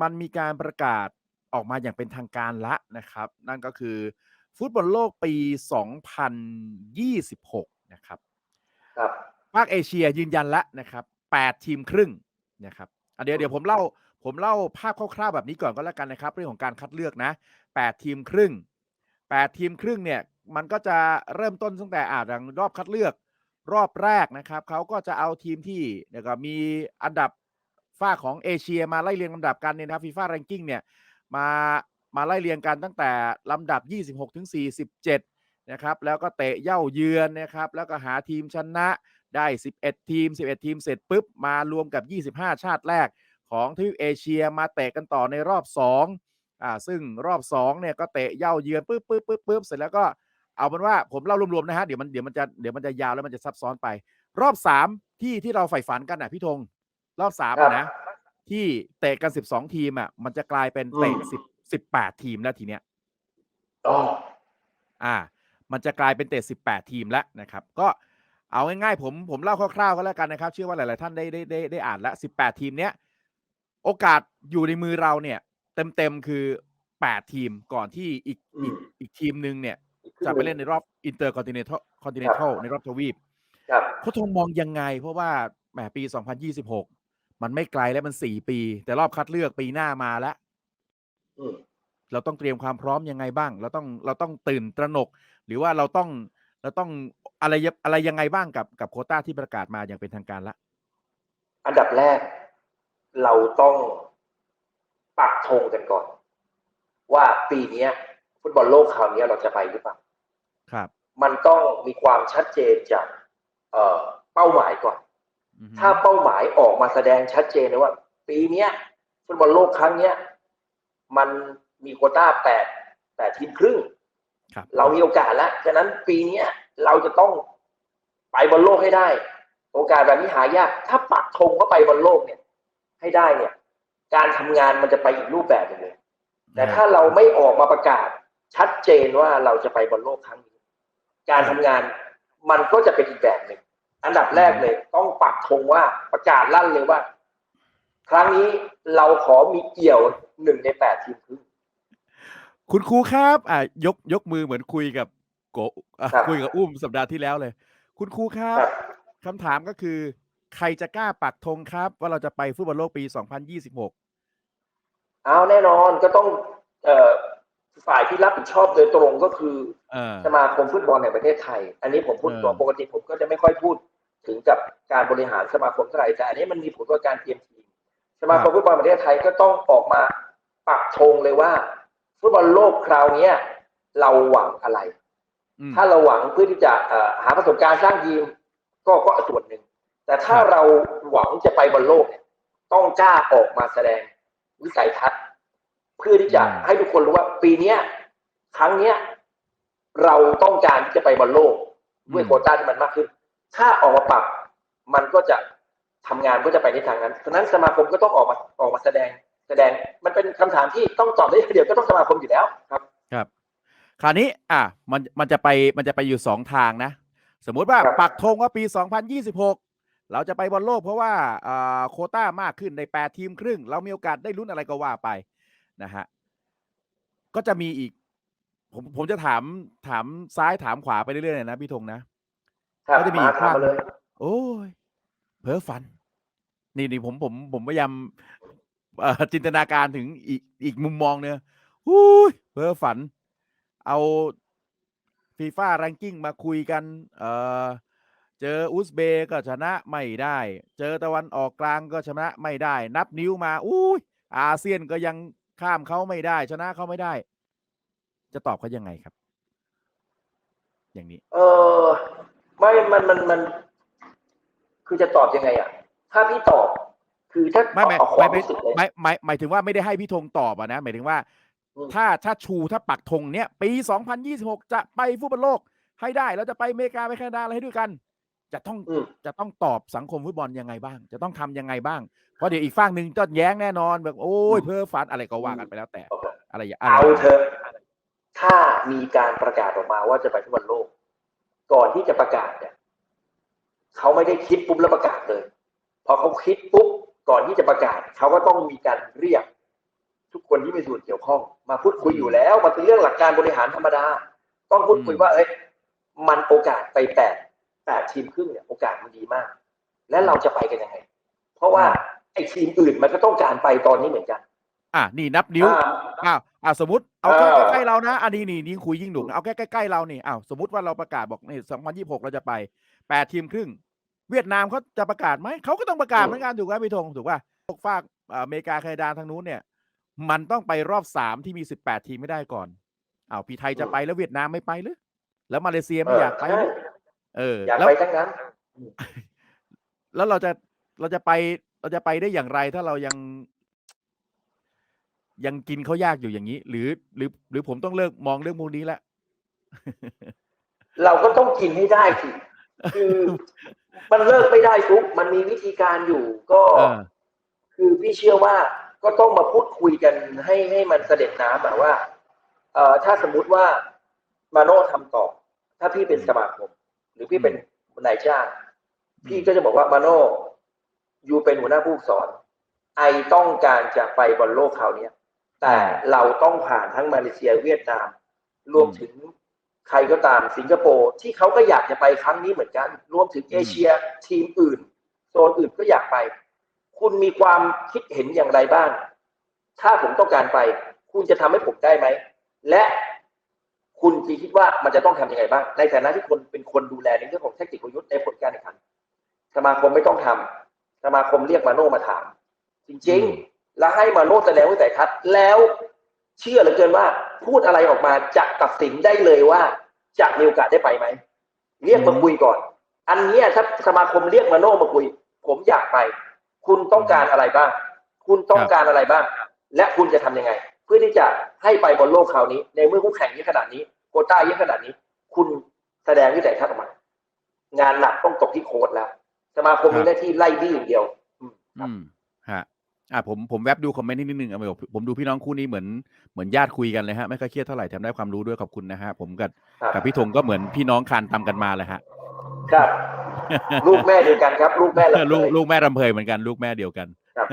มันมีการประกาศออกมาอย่างเป็นทางการละนะครับ นั่นก็คือฟุตบอลโลกปี 2026 นะครับครับภาคเอเชียยืนยันแล้วนะครับ 8 ทีมครึ่งนะครับอะเดี๋ยวเดี๋ยวผมเล่าผมเล่าภาพคร่าวๆแบบนี้ก่อนก็แล้วกันนะครับ เรื่องของการคัดเลือกนะ 8 ทีมครึ่ง 8 ทีมครึ่งเนี่ยมันก็จะเริ่มต้นตั้งแต่อ่าอย่างรอบคัดเลือกรอบแรกนะครับเขาก็จะเอาทีมที่เดี๋ยวก็มีอันดับ ฝ้าของเอเชียมาไล่เรียงลำดับกันเนี่ยนะครับฟีฟ่าแรงกิ้งเนี่ยมามาไล่เรียงกันตั้งแต่ลำดับ 26 ถึง 47 นะครับแล้วก็เตะเย่าเยือนนะครับแล้วก็หาทีมชนะได้ 11 ทีม 11 ทีมเสร็จปุ๊บ มารวมกับ 25 ชาติแรกของทวีปเอเชียมาเตะกันต่อในรอบ 2 อ่าซึ่งรอบ2เนี่ยก็เตะเย่าเยือนปุ๊บปุ๊บปุ๊บปุ๊บเสร็จแล้วก็เอาเป็นว่าผมเล่ารวมๆนะฮะเดี๋ยวมันเดี๋ยวมันจะเดี๋ยวมันจะยาวแล้วมันจะซับซ้อนไป รอบ 3 ที่ที่เราใฝ่ฝันกันนะพี่ธง รอบ3อะนะ ที่เตะกัน12ทีมอะ มันจะกลายเป็นเตะอืม10 18ทีมแล้วทีเนี้ยอ๋ออ่า มันจะกลายเป็นเตะ18ทีมแล้วนะครับ ก็เอาง่ายๆผมผมเล่าคร่าวๆก็แล้วกันนะครับ เชื่อว่าหลายๆท่านได้ได้ได้ได้อ่านแล้ว18ทีมเนี้ยโอกาสอยู่ในมือเราเนี่ย เต็มๆคือ8ทีมก่อนที่อีกอือีมกอีกทีมหนึ่งเนี่ยอีกครึ่งจะหไปนึ่งเล่นในรอบอินเตอร์คอนติเนนทัลคอนติเนนทัลในรอบทวีปครับเขาทงมองยังไง เพราะว่าแหมปี 2026 มันไม่ไกลแล้วมัน4ปี แต่รอบคัดเลือกปีหน้ามาแล้วอืมเราต้องเตรียมความพร้อมยังไงบ้าง เราต้องเราต้องตื่นตระหนก หรือว่าเราต้องเราต้องอะไรยอะไรยังไงบ้างกับกับโควต้าที่ประกาศมาอย่างเป็นทางการละ อันดับแรก เราต้องปักธงกันก่อน ว่าปีเนี้ยฟุตบอลโลกคราวเนี้ยเราจะไปหรือเปล่าครับ มันต้องมีความชัดเจนจากเอ่อเป้าหมายก่อนอือฮึ ถ้าเป้าหมายออกมาแสดงชัดเจนเลยว่า ปีเนี้ยฟุตบอลโลกครั้งเนี้ยมันมีโควต้าแปดแปดทีมครึ่งครับเรามีโอกาสแล้วฉะนั้นปีเนี้ยเราจะต้องไปบอลโลกให้ได้ โอกาสแบบนี้หายาก ถ้าปักธงเข้าไปบอลโลกเนี่ย ให้ได้เนี่ย การทำงานมันจะไปอีกรูปแบบหนึ่งเลย แต่ถ้าเราไม่ออกมาประกาศชัดเจนว่าเราจะไปบอลโลกครั้งนี้ การทำงานมันก็จะเป็นอีกแบบหนึ่ง อันดับแรกเลย ต้องปักธงว่าประกาศลั่นเลยว่า ครั้งนี้เราขอมีเกี่ยวหนึ่งในแปดทีมครึ่งคุณครูครับอ่ายกยกมือเหมือนคุยกับโกอะครับคุยกับอุ้มสัปดาห์ที่แล้วเลย คุณครูครับครับคำถามก็คือ ใครจะกล้าปักธงครับ ว่าเราจะไปฟุตบอลโลกปี 2026 เอาแน่นอนก็ต้องเอ่อฝ่ายที่รับผิดชอบโดยตรงก็คือเออสมาคมฟุตบอลแห่งประเทศไทย อันนี้ผมพูดเออตัวปกติผมก็จะไม่ค่อยพูด ถึงกับการบริหารสมาคมเท่าไหร่แต่อันนี้มันมีผลต่อการเตรียมทีม สมาคมฟุตบอลแห่งประเทศไทยก็ต้องออกมาปักธงเลยว่าฟุตบอลโลกคราวเนี้ยเราหวังอะไรอืมถ้าเราหวังเพื่อที่จะเอ่อหาประสบการณ์สร้างทีมก็ก็ส่วนหนึ่ง แต่ถ้าครับเราหวังจะไปบอลโลกเนี่ยต้องกล้าออกมาแสดงวิสัยทัศน์ เพื่อที่จะให้ทุกคนรู้ว่าปีเนี้ยครั้งเนี้ยเราต้องการที่จะไปบอลโลกด้วยโควต้าที่มันมากขึ้น ถ้าออกมาปรับมันก็จะทำงานก็จะไปในทางนั้นฉะนั้นสมาคมก็ต้องออกมาออกมาแสดงแสดงมันเป็นคำถามที่ต้องตอบได้เดียวก็ต้องสมาคมอยู่แล้วครับ ครับ คราวนี้อะมันมันจะไปมันจะไปอยู่สองทางนะ สมมุติว่าครับปักธงว่าปี 2026 เราจะไปบอลโลกเพราะว่าอ่าโควต้ามากขึ้นใน 8 ทีมครึ่ง เรามีโอกาสได้ลุ้นอะไรก็ว่าไปนะฮะก็จะมีอีก ผมผมจะถามถามซ้ายถามขวาไปเรื่อยๆนะพี่ธงนะ ครับก็จะมีมาอีกถามข้างมาเลยโอ้ยเพ้อฝัน นี่นี่ผมผมผมพยายามเอ่อจินตนาการถึงอีกอีกมุมมองเนี่ยอุ้ยเพ้อฝัน เอาฟีฟ่าแรงกิ้งมาคุยกัน เอ่อ เจออุซเบย์ก็ชนะไม่ได้ เจอตะวันออกกลางก็ชนะไม่ได้ นับนิ้วมาอุ้ยอาเซียนก็ยังข้ามเขาไม่ได้ ชนะเขาไม่ได้ จะตอบเขายังไงครับ อย่างนี้ เออ ไม่มันมันมัน คือจะตอบยังไงอะ ถ้าพี่ตอบ คือถ้าไม่ไม่เอาคไม่วามไม่รู้สึกเลย ไม่ไม่หมายถึงว่าไม่ได้ให้พี่ธงตอบอะนะ หมายถึงว่า อืม ถ้าถ้าชูถ้าปักธงเนี้ยปี 2026 จะไปฟุตบอลโลกให้ได้เราจะไปอเมริกาไปแคนาดาอะไรให้ด้วยกัน จะต้องอืม จะต้องตอบสังคมฟุตบอลยังไงบ้าง จะต้องทำยังไงบ้าง เพราะเดี๋ยวอีกฝั่งหนึ่งก็แย้งแน่นอนแบบโอ้ยเพ้อฝันอะไรก็ว่ากันไปแล้วแต่โอเคอะไรอย่างอะไรเอาอย่างเถอะถ้ามีการประกาศออกมาว่าจะไปฟุตบอลโลก ก่อนที่จะประกาศเนี่ยเขาไม่ได้คิดปุ๊บแล้วประกาศเลยพอเขาคิดปุ๊บก่อนที่จะประกาศเขาก็ต้องมีการเรียกคนที่มีส่วนเกี่ยวข้อง มาพูดคุยอยู่แล้วมันเป็นเรื่องหลักการบริหารธรรมดา ต้องพูดคุยว่าเอ้ยมันโอกาสไปแปดแปดทีมครึ่งเนี่ยโอกาสมันดีมาก และเราจะไปกันยังไง เพราะว่าไอ้ทีมอื่นมันก็ต้องการไปตอนนี้เหมือนกัน อะนี่นับนิ้วอ่าอ้าว อ่าสมมติเอาแค่เออใกล้ๆเรานะอันนี้นี่นี่คุยยิ่งหนุกนะเอาแค่ใกล้ๆเรานี่อ้าวสมมติว่าเราประกาศบอกนี่สองพันยี่หกเราจะไปแปดทีมครึ่ง เวียดนามเขาจะประกาศไหมเขาก็ต้องประกาศเหมือนกันถูกไหมพี่ธงถูกป่ะพวกฝากอ่าอเมริกาแคนาดาทางนู้นเนี่ย มันต้องไปรอบสามที่มีสิบแปดทีมไม่ได้ก่อนอ้าวพี่ไทยจะไปแล้วเวียดนามไม่ไปหรือแล้วมาเลเซียไม่อยากไปหรือเอออยากแล้วไปทั้งนั้น แล้วเราจะเราจะไปเราจะไปได้อย่างไรถ้าเรายัง ยังกินเขายากอยู่อย่างนี้ หรือ หรือหรือผมต้องเลิกมองเรื่องพวกนี้แล้วเราก็ต้องกินให้ได้สิคือมันเลิกไม่ได้ทุกมันมีวิธีการอยู่ ก็เออคือพี่เชื่อว่าก็ต้องมาพูดคุยกันให้ให้มันเสด็จน้ำแบบว่า เอ่อถ้าสมมุติว่ามาโน่ทำต่อ ถ้าพี่เป็นสมาคมหรือพี่เป็นนายจ้างพี่ก็จะบอกว่ามาโน่อยู่เป็นหัวหน้าผู้ฝึกสอน ไอต้องการจะไปบอลโลกคราวเนี้ย แต่เราต้องผ่านทั้งมาเลเซียเวียดนาม รวมถึงใครก็ตามสิงคโปร์ที่เขาก็อยากจะไปครั้งนี้เหมือนกัน รวมถึงเอเชียทีมอื่นโซนอื่นก็อยากไป คุณมีความคิดเห็นอย่างไรบ้าง ถ้าผมต้องการไป คุณจะทำให้ผมได้ไหม และคุณคิดว่ามันจะต้องทำยังไงบ้าง ในฐานะที่คนเป็นคนดูแลในเรื่องของแทคติกประยุทธ์ในผลการแข่งขันสมาคมไม่ต้องทำสมาคมเรียกมาโน่มาถาม จริงอืมๆ แล้วให้มาโน่แสดงวิสัยทัศน์แล้วเชื่อเหลือเกินว่า พูดอะไรออกมาจะตัดสินได้เลยว่าจะมีโอกาสได้ไปไหมเรียกมาคุยก่อน อันนี้ถ้าสมาคมเรียกมาโน่มาคุย ผมอยากไป คุณต้องการอะไรบ้าง คุณต้องการอะไรบ้าง และคุณจะทำยังไง เพื่อที่จะให้ไปบอลโลกคราวนี้ ในเมื่อคู่แข่งเยอะขนาดนี้โคต้าเยอะขนาดนี้ คุณแสดงวิสัยทัศน์ออกมา งานหนักต้องตกที่โค้ชแล้ว สมาคมมีหน้าที่ไล่บี้อย่างเดียว อืมครับ อืมฮะอ่าผมผมแวบดูคอมเมนต์นิดนึงอะผมผมดูพี่น้องคู่นี้เหมือนเหมือนญาติคุยกันเลยฮะ ไม่ค่อยเครียดเท่าไหร่แถมได้ความรู้ด้วยขอบคุณนะฮะผมกับครับกับพี่ธงก็เหมือนพี่น้องคานตามกันมาเลยฮะ ครับ ลูกแม่เดียวกันครับ ลูกแม่ละลูกเลยลูกแม่รำเพยเหมือนกัน ลูกแม่เดียวกันครับ